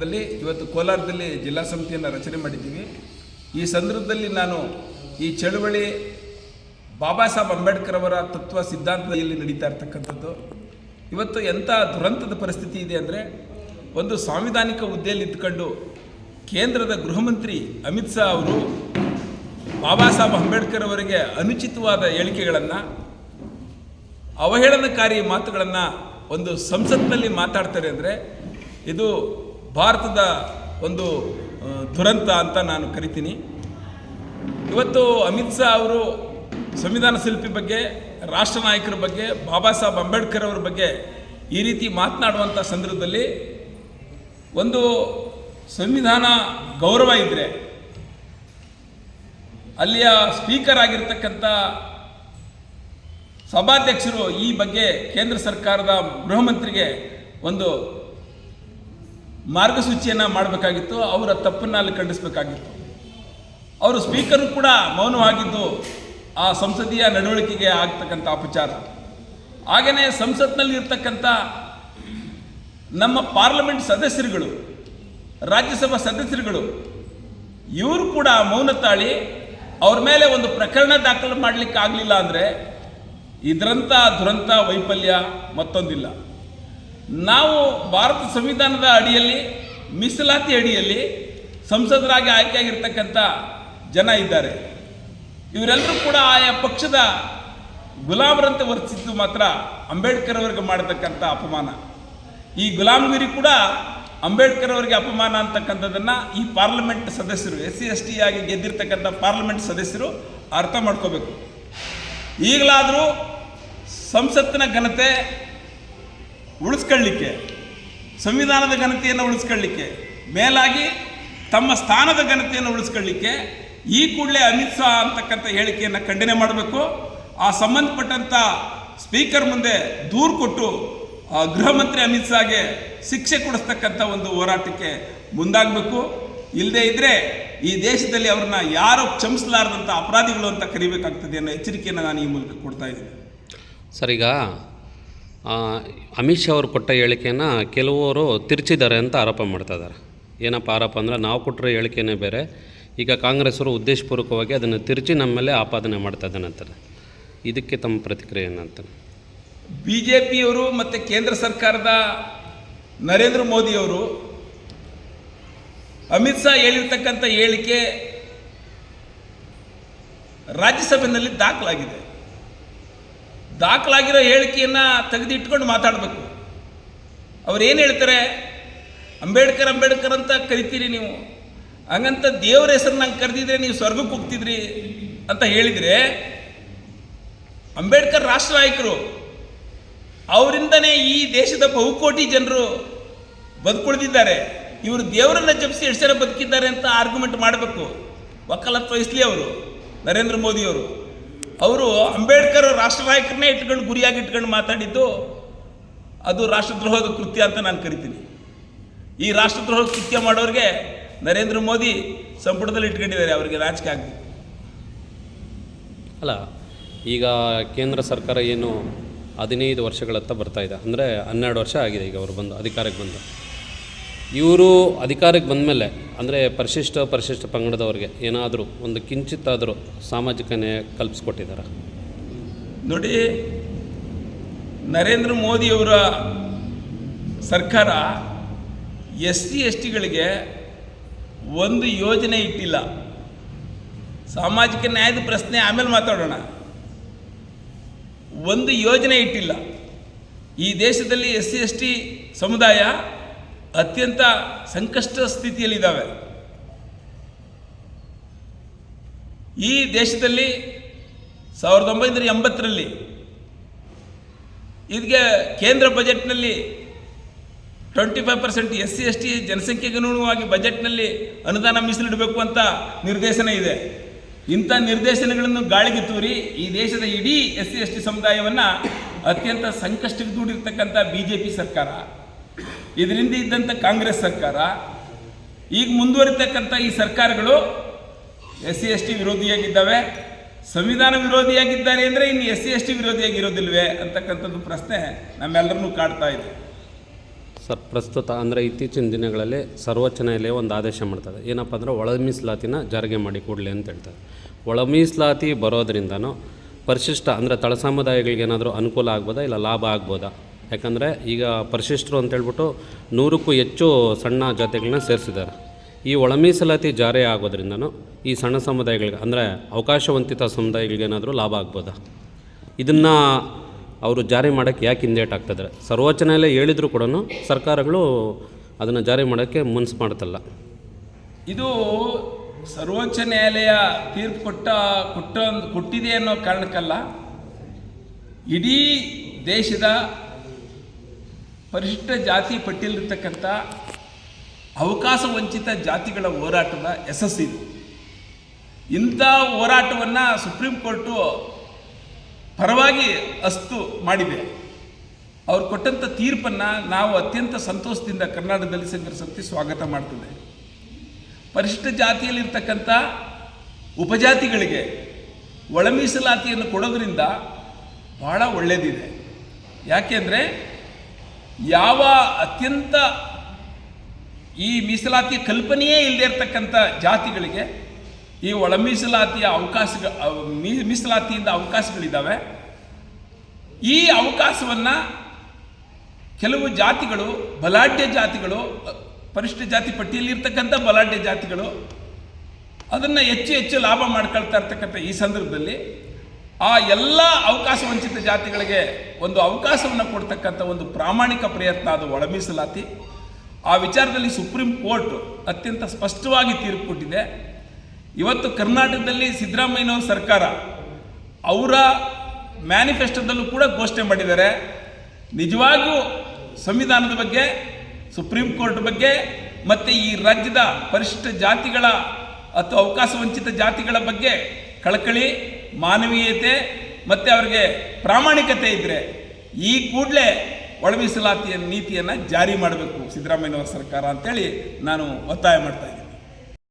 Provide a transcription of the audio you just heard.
ನೇತೃತ್ವದಲ್ಲಿ ಇವತ್ತು ಕೋಲಾರದಲ್ಲಿ ಜಿಲ್ಲಾ ಸಮಿತಿಯನ್ನು ರಚನೆ ಮಾಡಿದ್ದೀವಿ. ಈ ಸಂದರ್ಭದಲ್ಲಿ ನಾನು ಈ ಚಳುವಳಿ ಬಾಬಾ ಸಾಹೇಬ್ ಅಂಬೇಡ್ಕರ್ ಅವರ ತತ್ವ ಸಿದ್ಧಾಂತದಲ್ಲಿ ನಡೀತಾ ಇರ್ತಕ್ಕಂಥದ್ದು. ಇವತ್ತು ಎಂಥ ದುರಂತದ ಪರಿಸ್ಥಿತಿ ಇದೆ ಅಂದರೆ ಒಂದು ಸಾಂವಿಧಾನಿಕ ಹುದ್ದೆಯಲ್ಲಿ ಇದ್ದುಕೊಂಡು ಕೇಂದ್ರದ ಗೃಹ ಮಂತ್ರಿ ಅಮಿತ್ ಶಾ ಅವರು ಬಾಬಾ ಸಾಹೇಬ್ ಅಂಬೇಡ್ಕರ್ ಅವರಿಗೆ ಅನುಚಿತವಾದ ಹೇಳಿಕೆಗಳನ್ನು, ಅವಹೇಳನಕಾರಿ ಮಾತುಗಳನ್ನು ಒಂದು ಸಂಸತ್ನಲ್ಲಿ ಮಾತಾಡ್ತಾರೆ ಅಂದರೆ ಇದು ಭಾರತದ ಒಂದು ದುರಂತ ಅಂತ ನಾನು ಕರಿತೀನಿ. ಇವತ್ತು ಅಮಿತ್ ಶಾ ಅವರು ಸಂವಿಧಾನ ಶಿಲ್ಪಿ ಬಗ್ಗೆ, ರಾಷ್ಟ್ರ ನಾಯಕರ ಬಗ್ಗೆ, ಬಾಬಾ ಸಾಹೇಬ್ ಅಂಬೇಡ್ಕರ್ ಅವರ ಬಗ್ಗೆ ಈ ರೀತಿ ಮಾತನಾಡುವಂಥ ಸಂದರ್ಭದಲ್ಲಿ ಒಂದು ಸಂವಿಧಾನ ಗೌರವ ಇದ್ದರೆ ಅಲ್ಲಿಯ ಸ್ಪೀಕರ್ ಆಗಿರ್ತಕ್ಕಂಥ ಸಭಾಧ್ಯಕ್ಷರು ಈ ಬಗ್ಗೆ ಕೇಂದ್ರ ಸರ್ಕಾರದ ಗೃಹ ಮಂತ್ರಿಗೆ ಒಂದು ಮಾರ್ಗಸೂಚಿಯನ್ನು ಮಾಡಬೇಕಾಗಿತ್ತು, ಅವರ ತಪ್ಪನ್ನು ಅಲ್ಲಿ ಖಂಡಿಸಬೇಕಾಗಿತ್ತು. ಅವರು ಸ್ಪೀಕರು ಕೂಡ ಮೌನವಾಗಿದ್ದು ಆ ಸಂಸದೀಯ ನಡವಳಿಕೆಗೆ ಆಗ್ತಕ್ಕಂಥ ಅಪಚಾರ. ಹಾಗೆಯೇ ಸಂಸತ್ನಲ್ಲಿ ಇರ್ತಕ್ಕಂಥ ನಮ್ಮ ಪಾರ್ಲಿಮೆಂಟ್ ಸದಸ್ಯರುಗಳು, ರಾಜ್ಯಸಭಾ ಸದಸ್ಯರುಗಳು, ಇವರು ಕೂಡ ಮೌನ ತಾಳಿ ಅವ್ರ ಮೇಲೆ ಒಂದು ಪ್ರಕರಣ ದಾಖಲು ಮಾಡಲಿಕ್ಕೆ ಆಗಲಿಲ್ಲ ಅಂದರೆ ಇದರಂಥ ದುರಂತ, ವೈಫಲ್ಯ ಮತ್ತೊಂದಿಲ್ಲ. ನಾವು ಭಾರತ ಸಂವಿಧಾನದ ಅಡಿಯಲ್ಲಿ, ಮೀಸಲಾತಿ ಅಡಿಯಲ್ಲಿ ಸಂಸದರಾಗಿ ಆಯ್ಕೆಯಾಗಿರ್ತಕ್ಕಂಥ ಜನ ಇದ್ದಾರೆ. ಇವರೆಲ್ಲರೂ ಕೂಡ ಆಯಾ ಪಕ್ಷದ ಗುಲಾಮರಂತೆ ವರ್ತಿಸಿದ್ದು ಮಾತ್ರ ಅಂಬೇಡ್ಕರ್ ಅವರಿಗೆ ಮಾಡತಕ್ಕಂಥ ಅಪಮಾನ. ಈ ಗುಲಾಮಗಿರಿ ಕೂಡ ಅಂಬೇಡ್ಕರ್ ಅವರಿಗೆ ಅಪಮಾನ ಅಂತಕ್ಕಂಥದ್ದನ್ನು ಈ ಪಾರ್ಲಿಮೆಂಟ್ ಸದಸ್ಯರು, ಎಸ್ ಸಿ ಎಸ್ ಟಿ ಆಗಿ ಗೆದ್ದಿರ್ತಕ್ಕಂಥ ಪಾರ್ಲಿಮೆಂಟ್ ಸದಸ್ಯರು ಅರ್ಥ ಮಾಡ್ಕೋಬೇಕು. ಈಗಲಾದರೂ ಸಂಸತ್ತಿನ ಘನತೆ ಉಳಿಸ್ಕೊಳ್ಳಿಕ್ಕೆ, ಸಂವಿಧಾನದ ಘನತೆಯನ್ನು ಉಳಿಸ್ಕೊಳ್ಳಿಕ್ಕೆ, ಮೇಲಾಗಿ ತಮ್ಮ ಸ್ಥಾನದ ಘನತೆಯನ್ನು ಉಳಿಸ್ಕೊಳ್ಳಿಕ್ಕೆ ಈ ಕೂಡಲೇ ಅಮಿತ್ ಶಾ ಅಂತಕ್ಕಂಥ ಹೇಳಿಕೆಯನ್ನು ಖಂಡನೆ ಮಾಡಬೇಕು. ಆ ಸಂಬಂಧಪಟ್ಟಂಥ ಸ್ಪೀಕರ್ ಮುಂದೆ ದೂರು ಕೊಟ್ಟು ಗೃಹ ಮಂತ್ರಿ ಅಮಿತ್ ಶಾಗೆ ಶಿಕ್ಷೆ ಕೊಡಿಸ್ತಕ್ಕಂಥ ಒಂದು ಹೋರಾಟಕ್ಕೆ ಮುಂದಾಗಬೇಕು. ಇಲ್ಲದೇ ಇದ್ದರೆ ಈ ದೇಶದಲ್ಲಿ ಅವ್ರನ್ನ ಯಾರು ಕ್ಷಮಿಸಲಾರದಂಥ ಅಪರಾಧಿಗಳು ಅಂತ ಕರಿಬೇಕಾಗ್ತದೆ ಅನ್ನೋ ಎಚ್ಚರಿಕೆಯನ್ನು ನಾನು ಈ ಮೂಲಕ ಕೊಡ್ತಾ ಇದ್ದೀನಿ. ಸರ್, ಈಗ ಅಮಿತ್ ಶಾ ಅವರು ಕೊಟ್ಟ ಹೇಳಿಕೆಯನ್ನು ಕೆಲವರು ತಿರ್ಚಿದ್ದಾರೆ ಅಂತ ಆರೋಪ ಮಾಡ್ತಾ ಇದ್ದಾರೆ. ಏನಪ್ಪ ಆರೋಪ ಅಂದರೆ ನಾವು ಕೊಟ್ಟಿರೋ ಹೇಳಿಕೆನೇ ಬೇರೆ, ಈಗ ಕಾಂಗ್ರೆಸ್ಸರು ಉದ್ದೇಶಪೂರ್ವಕವಾಗಿ ಅದನ್ನು ತಿರುಚಿ ನಮ್ಮ ಮೇಲೆ ಆಪಾದನೆ ಮಾಡ್ತಾ ಇದ್ದಾನೆ ಅಂತಾರೆ. ಇದಕ್ಕೆ ತಮ್ಮ ಪ್ರತಿಕ್ರಿಯೆ ಏನಂತಾರೆ ಬಿ ಜೆ ಪಿಯವರು ಮತ್ತು ಕೇಂದ್ರ ಸರ್ಕಾರದ ನರೇಂದ್ರ ಮೋದಿಯವರು ಅಮಿತ್ ಶಾ ಹೇಳಿರ್ತಕ್ಕಂಥ ಹೇಳಿಕೆ ರಾಜ್ಯಸಭೆಯಲ್ಲಿ ದಾಖಲಾಗಿದೆ. ದಾಖಲಾಗಿರೋ ಹೇಳಿಕೆಯನ್ನು ತೆಗೆದಿಟ್ಕೊಂಡು ಮಾತಾಡಬೇಕು. ಅವ್ರು ಏನು ಹೇಳ್ತಾರೆ? ಅಂಬೇಡ್ಕರ್ ಅಂಬೇಡ್ಕರ್ ಅಂತ ಕರಿತೀರಿ ನೀವು. ಹಂಗಂತ ದೇವರ ಹೆಸರು ಕರೆದಿದ್ರೆ ನೀವು ಸ್ವರ್ಗಕ್ಕೆ ಹೋಗ್ತಿದ್ರಿ ಅಂತ ಹೇಳಿದರೆ, ಅಂಬೇಡ್ಕರ್ ರಾಷ್ಟ್ರ ನಾಯಕರು ಅವರಿಂದನೇ ಈ ದೇಶದ ಬಹುಕೋಟಿ ಜನರು ಬದುಕುಳಿದಿದ್ದಾರೆ. ಇವರು ದೇವರನ್ನ ಜಪಿಸಿ ಎಷ್ಟು ಜನ ಬದುಕಿದ್ದಾರೆ ಅಂತ ಆರ್ಗ್ಯುಮೆಂಟ್ ಮಾಡಬೇಕು. ವಕಾಲತ್ ವಹಿಸ್ಲಿ ಅವರು, ನರೇಂದ್ರ ಮೋದಿಯವರು ಅವರು ಅಂಬೇಡ್ಕರ್ ರಾಷ್ಟ್ರ ನಾಯಕರನ್ನೇ ಇಟ್ಕೊಂಡು ಗುರಿಯಾಗಿ ಇಟ್ಕೊಂಡು ಮಾತಾಡಿದ್ದು ಅದು ರಾಷ್ಟ್ರದ್ರೋಹದ ಕೃತ್ಯ ಅಂತ ನಾನು ಕರಿತೀನಿ. ಈ ರಾಷ್ಟ್ರದ್ರೋಹದ ಕೃತ್ಯ ಮಾಡೋರಿಗೆ ನರೇಂದ್ರ ಮೋದಿ ಸಂಪುಟದಲ್ಲಿ ಇಟ್ಕೊಂಡಿದ್ದಾರೆ, ಅವರಿಗೆ ನಾಚಿಕೆ ಆಗಿದೆ ಅಲ್ಲ, ಈಗ ಕೇಂದ್ರ ಸರ್ಕಾರ ಏನು ಹದಿನೈದು ವರ್ಷಗಳತ್ತ ಬರ್ತಾ ಇದೆ. ಅಂದರೆ ಹನ್ನೆರಡು ವರ್ಷ ಆಗಿದೆ ಈಗ ಅವರು ಬಂದು, ಅಧಿಕಾರಕ್ಕೆ ಬಂದು. ಇವರು ಅಧಿಕಾರಕ್ಕೆ ಬಂದಮೇಲೆ, ಅಂದರೆ ಪರಿಶಿಷ್ಟ ಪರಿಶಿಷ್ಟ ಪಂಗಡದವ್ರಿಗೆ ಏನಾದರೂ ಒಂದು ಕಿಂಚಿತ್ತಾದರೂ ಸಾಮಾಜಿಕ ನ್ಯಾಯ ಕಲ್ಪಿಸ್ಕೊಟ್ಟಿದ್ದಾರೆ ನೋಡಿ, ನರೇಂದ್ರ ಮೋದಿಯವರ ಸರ್ಕಾರ ಎಸ್ ಸಿ ಎಸ್ ಟಿಗಳಿಗೆ ಒಂದು ಯೋಜನೆ ಇಟ್ಟಿಲ್ಲ. ಸಾಮಾಜಿಕ ನ್ಯಾಯದ ಪ್ರಶ್ನೆ ಆಮೇಲೆ ಮಾತಾಡೋಣ. ಒಂದು ಯೋಜನೆ ಇಟ್ಟಿಲ್ಲ. ಈ ದೇಶದಲ್ಲಿ ಎಸ್ ಸಿ ಎಸ್ ಟಿ ಸಮುದಾಯ ಅತ್ಯಂತ ಸಂಕಷ್ಟ ಸ್ಥಿತಿಯಲ್ಲಿದ್ದಾವೆ. ಈ ದೇಶದಲ್ಲಿ ಸಾವಿರದ ಒಂಬೈನೂರ ಎಂಬತ್ತರಲ್ಲಿ ಇದಕ್ಕೆ ಕೇಂದ್ರ ಬಜೆಟ್ನಲ್ಲಿ twenty five percent S C S T ಜನಸಂಖ್ಯೆಗೆ ಅನುಗುಣವಾಗಿ ಬಜೆಟ್ನಲ್ಲಿ ಅನುದಾನ ಮೀಸಲಿಡಬೇಕು ಅಂತ ನಿರ್ದೇಶನ ಇದೆ. ಇಂಥ ನಿರ್ದೇಶನಗಳನ್ನು ಗಾಳಿಗೆ ತೂರಿ ಈ ದೇಶದ ಇಡೀ ಎಸ್ ಸಿ ಎಸ್ ಟಿ ಸಮುದಾಯವನ್ನು ಅತ್ಯಂತ ಸಂಕಷ್ಟಕ್ಕೆ ದೂಡಿರ್ತಕ್ಕಂಥ ಬಿ ಜೆ ಪಿ ಸರ್ಕಾರ. ಇದರಿಂದ ಇದ್ದಂಥ ಕಾಂಗ್ರೆಸ್ ಸರ್ಕಾರ, ಈಗ ಮುಂದುವರಿತಕ್ಕಂಥ ಈ ಸರ್ಕಾರಗಳು ಎಸ್ ಸಿ, ಎಸ್ ಟಿ ವಿರೋಧಿಯಾಗಿದ್ದಾವೆ. ಸಂವಿಧಾನ ವಿರೋಧಿಯಾಗಿದ್ದಾರೆ ಅಂದರೆ ಇನ್ನು ಎಸ್ ಸಿ, ಎಸ್ ಟಿ ವಿರೋಧಿಯಾಗಿರೋದಿಲ್ವೇ ಅಂತಕ್ಕಂಥದ್ದು ಪ್ರಶ್ನೆ ನಮ್ಮೆಲ್ಲರನ್ನೂ ಕಾಡ್ತಾ ಇದೆ. ಸರ್, ಪ್ರಸ್ತುತ ಅಂದರೆ ಇತ್ತೀಚಿನ ದಿನಗಳಲ್ಲಿ ಸರ್ವೋಚ್ಚ ನ್ಯಾಯಾಲಯ ಒಂದು ಆದೇಶ ಮಾಡ್ತದೆ. ಏನಪ್ಪ ಅಂದರೆ ಒಳ ಮೀಸಲಾತಿನ ಜಾರಿಗೆ ಮಾಡಿ ಕೊಡಲಿ ಅಂತ ಹೇಳ್ತಾರೆ. ಒಳ ಮೀಸಲಾತಿ ಬರೋದ್ರಿಂದನೂ ಪರಿಶಿಷ್ಟ ಅಂದರೆ ತಳ ಸಮುದಾಯಗಳಿಗೆ ಏನಾದರೂ ಅನುಕೂಲ ಆಗ್ಬೋದಾ ಇಲ್ಲ ಲಾಭ ಆಗ್ಬೋದಾ? ಯಾಕಂದರೆ ಈಗ ಪರಿಶಿಷ್ಟರು ಅಂತ ಹೇಳ್ಬಿಟ್ಟು ನೂರಕ್ಕೂ ಹೆಚ್ಚು ಸಣ್ಣ ಜಾತಿಗಳನ್ನ ಸೇರಿಸಿದ್ದಾರೆ. ಈ ಒಳ ಮೀಸಲಾತಿ ಜಾರಿ ಆಗೋದ್ರಿಂದನೂ ಈ ಸಣ್ಣ ಸಮುದಾಯಗಳಿಗೆ, ಅಂದರೆ ಅವಕಾಶವಂತಿತ ಸಮುದಾಯಗಳಿಗೆ ಏನಾದರೂ ಲಾಭ ಆಗ್ಬೋದಾ? ಇದನ್ನು ಅವರು ಜಾರಿ ಮಾಡೋಕ್ಕೆ ಯಾಕೆ ಹಿಂದೇಟ್ ಆಗ್ತಿದ್ದಾರೆ? ಸರ್ವೋಚ್ಚ ನ್ಯಾಯಾಲಯ ಹೇಳಿದ್ರು ಕೂಡ ಸರ್ಕಾರಗಳು ಅದನ್ನು ಜಾರಿ ಮಾಡೋಕ್ಕೆ ಮುನ್ಸ್ ಮಾಡ್ತಲ್ಲ. ಇದು ಸರ್ವೋಚ್ಚ ನ್ಯಾಯಾಲಯ ತೀರ್ಪು ಕೊಟ್ಟ ಕೊಟ್ಟ, ಕೊಟ್ಟಿದೆ ಅನ್ನೋ ಕಾರಣಕ್ಕಲ್ಲ, ಇಡೀ ದೇಶದ ಪರಿಶಿಷ್ಟ ಜಾತಿ ಪಟ್ಟಿಯಲ್ಲಿರ್ತಕ್ಕಂಥ ಅವಕಾಶ ವಂಚಿತ ಜಾತಿಗಳ ಹೋರಾಟದ ಯಶಸ್ಸಿದು ಇಂಥ ಹೋರಾಟವನ್ನು ಸುಪ್ರೀಂ ಕೋರ್ಟು ಪರವಾಗಿ ಅಸ್ತು ಮಾಡಿದೆ. ಅವ್ರು ಕೊಟ್ಟಂಥ ತೀರ್ಪನ್ನು ನಾವು ಅತ್ಯಂತ ಸಂತೋಷದಿಂದ ಕರ್ನಾಟಕದಲ್ಲಿ ಸಂಘರ್ಷಕ್ಕೆ ಸ್ವಾಗತ ಮಾಡ್ತದೆ. ಪರಿಶಿಷ್ಟ ಜಾತಿಯಲ್ಲಿರ್ತಕ್ಕಂಥ ಉಪಜಾತಿಗಳಿಗೆ ಒಳಮೀಸಲಾತಿಯನ್ನು ಕೊಡೋದ್ರಿಂದ ಭಾಳ ಒಳ್ಳೆಯದಿದೆ ಯಾಕೆಂದರೆ ಯಾವ ಅತ್ಯಂತ ಈ ಮೀಸಲಾತಿಯ ಕಲ್ಪನೆಯೇ ಇಲ್ಲದೆ ಇರತಕ್ಕಂಥ ಜಾತಿಗಳಿಗೆ ಈ ಒಳ ಮೀಸಲಾತಿಯ ಅವಕಾಶ ಮೀಸಲಾತಿಯಿಂದ ಅವಕಾಶಗಳಿದ್ದಾವೆ. ಈ ಅವಕಾಶವನ್ನು ಕೆಲವು ಜಾತಿಗಳು, ಬಲಾಢ್ಯ ಜಾತಿಗಳು ಪರಿಷ್ಠ ಜಾತಿ ಪಟ್ಟಿಯಲ್ಲಿ ಇರ್ತಕ್ಕಂಥ ಬಲಾಢ್ಯ ಜಾತಿಗಳು ಅದನ್ನು ಹೆಚ್ಚು ಹೆಚ್ಚು ಲಾಭ ಮಾಡ್ಕೊಳ್ತಾ ಇರ್ತಕ್ಕಂಥ ಈ ಸಂದರ್ಭದಲ್ಲಿ ಆ ಎಲ್ಲ ಅವಕಾಶ ವಂಚಿತ ಜಾತಿಗಳಿಗೆ ಒಂದು ಅವಕಾಶವನ್ನು ಕೊಡ್ತಕ್ಕಂಥ ಒಂದು ಪ್ರಾಮಾಣಿಕ ಪ್ರಯತ್ನ ಅದು ಒಳಮೀಸಲಾತಿ. ಆ ವಿಚಾರದಲ್ಲಿ ಸುಪ್ರೀಂ ಕೋರ್ಟ್ ಅತ್ಯಂತ ಸ್ಪಷ್ಟವಾಗಿ ತೀರ್ಪು ಕೊಟ್ಟಿದೆ. ಇವತ್ತು ಕರ್ನಾಟಕದಲ್ಲಿ ಸಿದ್ದರಾಮಯ್ಯನವ್ರ ಸರ್ಕಾರ ಅವರ ಮ್ಯಾನಿಫೆಸ್ಟೋದಲ್ಲೂ ಕೂಡ ಘೋಷಣೆ ಮಾಡಿದ್ದಾರೆ. ನಿಜವಾಗಿಯೂ ಸಂವಿಧಾನದ ಬಗ್ಗೆ ಸುಪ್ರೀಂ ಕೋರ್ಟ್ ಬಗ್ಗೆ ಮತ್ತು ಈ ರಾಜ್ಯದ ಪರಿಶಿಷ್ಟ ಜಾತಿಗಳ ಅಥವಾ ಅವಕಾಶ ವಂಚಿತ ಜಾತಿಗಳ ಬಗ್ಗೆ ಕಳಕಳಿ ಮಾನವೀಯತೆ ಮತ್ತು ಅವರಿಗೆ ಪ್ರಾಮಾಣಿಕತೆ ಇದ್ದರೆ ಈ ಕೂಡಲೇ ಒಳಮೀಸಲಾತಿಯ ನೀತಿಯನ್ನು ಜಾರಿ ಮಾಡಬೇಕು ಸಿದ್ದರಾಮಯ್ಯನವರ ಸರ್ಕಾರ ಅಂತೇಳಿ ನಾನು ಒತ್ತಾಯ ಮಾಡ್ತಾ ಇದ್ದೀನಿ.